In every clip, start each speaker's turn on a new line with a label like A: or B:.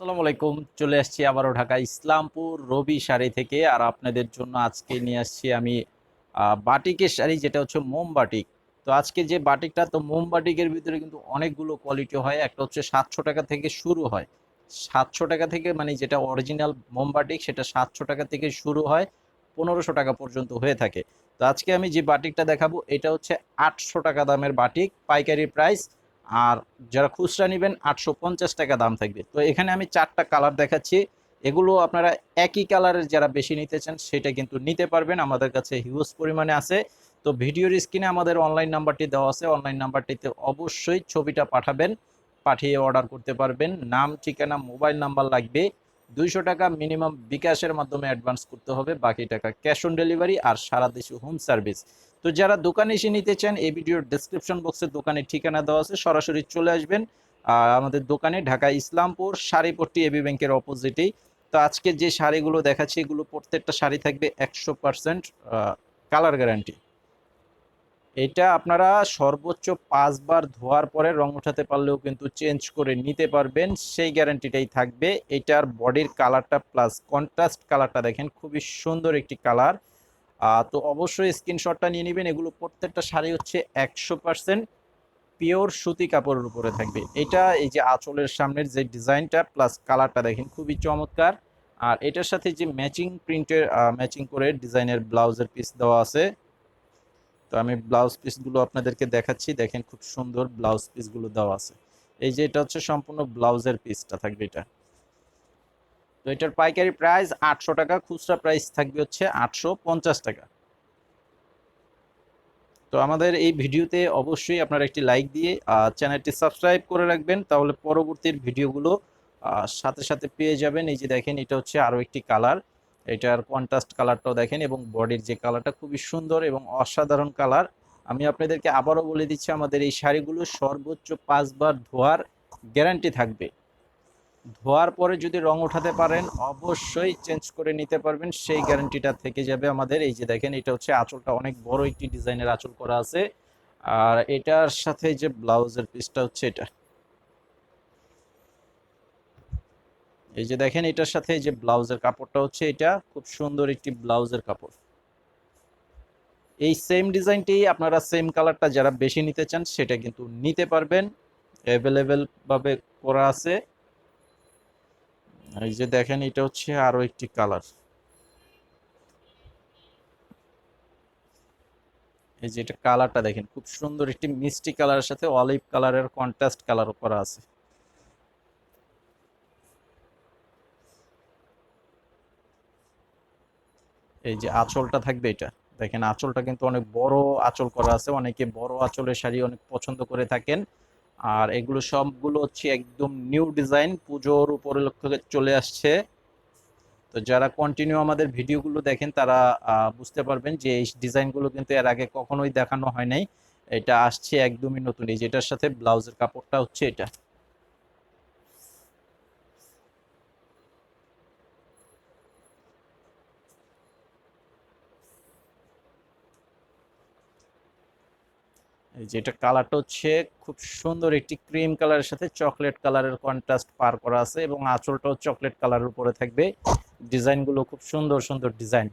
A: আসসালামু আলাইকুম, চলে আসছি আবারও ঢাকা ইসলামপুর রবি শাড়ি থেকে। আর আপনাদের জন্য আজকে নিয়ে আসছি আমি বাটিকের শাড়ি, যেটা হচ্ছে মোম বাটিক। তো আজকে যে বাটিকটা, তো মোম বাটিকের ভিতরে কিন্তু অনেকগুলো কোয়ালিটি হয়। একটা হচ্ছে সাতশো টাকা থেকে শুরু হয়। সাতশো টাকা থেকে মানে যেটা অরিজিনাল মোম বাটিক, সেটা সাতশো টাকা থেকে শুরু হয়, পনেরোশো টাকা পর্যন্ত হয়ে থাকে। তো আজকে আমি যে বাটিকটা দেখাবো, এটা হচ্ছে আটশো টাকা দামের বাটিক, পাইকারি প্রাইস আর যারা খুচরা নেবেন আটশো পঞ্চাশ টাকা দাম থাকবে। তো এখানে আমি চারটা কালার দেখাচ্ছি। এগুলো আপনারা একই কালারের যারা বেশি নিতে চান, সেটা কিন্তু নিতে পারবেন। আমাদের কাছে হিউজ পরিমাণে আছে। তো ভিডিওর স্ক্রিনে আমাদের অনলাইন নাম্বারটি দেওয়া আছে। অনলাইন নাম্বারটিতে অবশ্যই ছবিটা পাঠাবেন, পাঠিয়ে অর্ডার করতে পারবেন। নাম, ঠিকানা মোবাইল নাম্বার লাগবে। দুইশো টাকা মিনিমাম বিকাশের মাধ্যমে অ্যাডভান্স করতে হবে, বাকি টাকা ক্যাশ অন ডেলিভারি আর সারা দেশে হোম সার্ভিস তো যারা দোকানে এসে নিতে চান, এই ভিডিওর ডেসক্রিপশন বক্সে দোকানের ঠিকানা দেওয়া আছে, সরাসরি চলে আসবেন। আর আমাদের দোকানে ঢাকা ইসলামপুর, শাড়িপট্টি এবি ব্যাংকের অপোজিটেই তো আজকে যে শাড়িগুলো দেখাচ্ছি, এগুলো প্রত্যেকটা শাড়ি থাকবে একশো পার্সেন্ট কালার গ্যারান্টি এটা আপনারা সর্বোচ্চ পাঁচবার ধোয়ার পরে রং উঠাতে পারলেও কিন্তু চেঞ্জ করে নিতে পারবেন। সেই গ্যারান্টিটাই থাকবে। এটার বডির কালারটা প্লাস কন্ট্রাস্ট কালারটা দেখেন, খুবই সুন্দর একটি কালার তো অবশ্যই স্ক্রিনশটটা নিয়ে নেবেন। এগুলো প্রত্যেকটা শাড়ি হচ্ছে একশো পার্সেন্ট পিওর সুতি কাপড়ের উপরে থাকবে। এটা এই যে আঁচলের সামনের যে ডিজাইনটা প্লাস কালারটা দেখেন, খুবই চমৎকার। আর এটার সাথে যে ম্যাচিং প্রিন্টের ম্যাচিং করে ডিজাইনের ব্লাউজের পিস দেওয়া আছে তো আমি ব্লাউজ পিসগুলো আপনাদেরকে দেখাচ্ছি। দেখেন খুব সুন্দর ব্লাউজ পিসগুলো দেওয়া আছে। এই যে এটা হচ্ছে সম্পূর্ণ ব্লাউজের পিসটা থাকবে এটা। তো এটার পাইকারি প্রাইস আটশো টাকা, খুচরা প্রাইস থাকবে হচ্ছে আটশো পঞ্চাশ টাকা। তো আমাদের এই ভিডিওতে অবশ্যই আপনারা একটি লাইক দিয়ে চ্যানেলটি সাবস্ক্রাইব করে রাখবেন। তাহলে পরবর্তীর ভিডিওগুলো সাথে সাথে পেয়ে যাবেন। এই যে দেখেন, এটা হচ্ছে আরও একটি কালার এটার কন্ট্রাস্ট কালারটাও দেখেন এবং বডির যে কালারটা খুবই সুন্দর এবং অসাধারণ কালার আমি আপনাদেরকে আবারও বলে দিচ্ছি, আমাদের এই শাড়িগুলো সর্বোচ্চ পাঁচবার ধোয়ার গ্যারান্টি থাকবে। ধোয়ার পরে যদি রং উঠাতে পারেন, অবশ্যই চেঞ্জ করে নিতে পারবেন, সেই গ্যারান্টিটা থেকে যাবে আমাদের। এই যে দেখেন, এটা হচ্ছে আঁচলটা, অনেক বড় একটি ডিজাইনের আঁচল করা আছে। আর এটার সাথে যে ব্লাউজের পিসটা হচ্ছে এটা। এই যে দেখেন, এটার সাথে যে ব্লাউজের কাপড়টা হচ্ছে এটা, খুব সুন্দর একটি ব্লাউজের কাপড়। এই সেম ডিজাইনটি আপনারা সেম কালারটা যারা বেশি নিতে চান, সেটা কিন্তু নিতে পারবেন। অ্যাভেলেবেল ভাবে করা আছে। এই যে দেখেন, এটা হচ্ছে আরও একটি কালার এই যে এটা কালারটা দেখেন, খুব সুন্দর একটি মিষ্টি কালারের সাথে অলিভ কালারের কন্ট্রাস্ট কালার করা আছে। এই যে আঁচলটা থাকবে এটা। দেখেন আঁচলটা কিন্তু অনেক বড় আঁচল করা আছে, অনেকে বড় আঁচলের শাড়ি অনেক পছন্দ করে থাকেন। আর এগুলো সবগুলো হচ্ছে একদম নিউ ডিজাইন, পুজোর উপরে লক্ষ্য চলে আসছে। তো যারা কন্টিনিউ আমাদের ভিডিওগুলো দেখেন, তারা বুঝতে পারবেন যে এই ডিজাইনগুলো কিন্তু এর আগে কখনোই দেখানো হয় নাই। এটা আসছে একদমই নতুন। এই যেটার সাথে ব্লাউজের কাপড়টা হচ্ছে এটা। এই যে কালারটা হচ্ছে খুব সুন্দর একটি ক্রিম কালারের সাথে চকলেট কালারের কন্ট্রাস্ট পার করা আছে এবং আঁচলটাও চকলেট কালারের উপরে থাকবে। ডিজাইনগুলো খুব সুন্দর সুন্দর ডিজাইন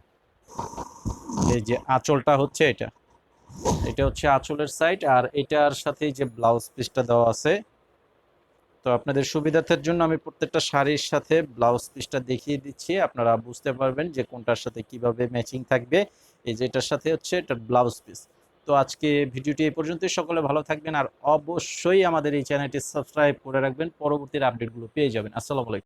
A: এই যে আঁচলটা হচ্ছে এটা। এটা হচ্ছে আঁচলের সাইড আর এটার সাথে যে ব্লাউজ পিসটা দেওয়া আছে। তো আপনাদের সুবিধার্থের জন্য আমি প্রত্যেকটা শাড়ির সাথে ব্লাউজ পিসটা দেখিয়ে দিচ্ছি। আপনারা বুঝতে পারবেন যে কোনটার সাথে কীভাবে ম্যাচিং থাকবে। এই যে এটার সাথে হচ্ছে এটা ব্লাউজ পিস তো আজকে ভিডিওটি এই পর্যন্তই। সকলে ভালো থাকবেন আর অবশ্যই আমাদের এই চ্যানেলটি সাবস্ক্রাইব করে রাখবেন। পরবর্তীর আপডেটগুলো পেয়ে যাবেন। আসসালামু আলাইকুম।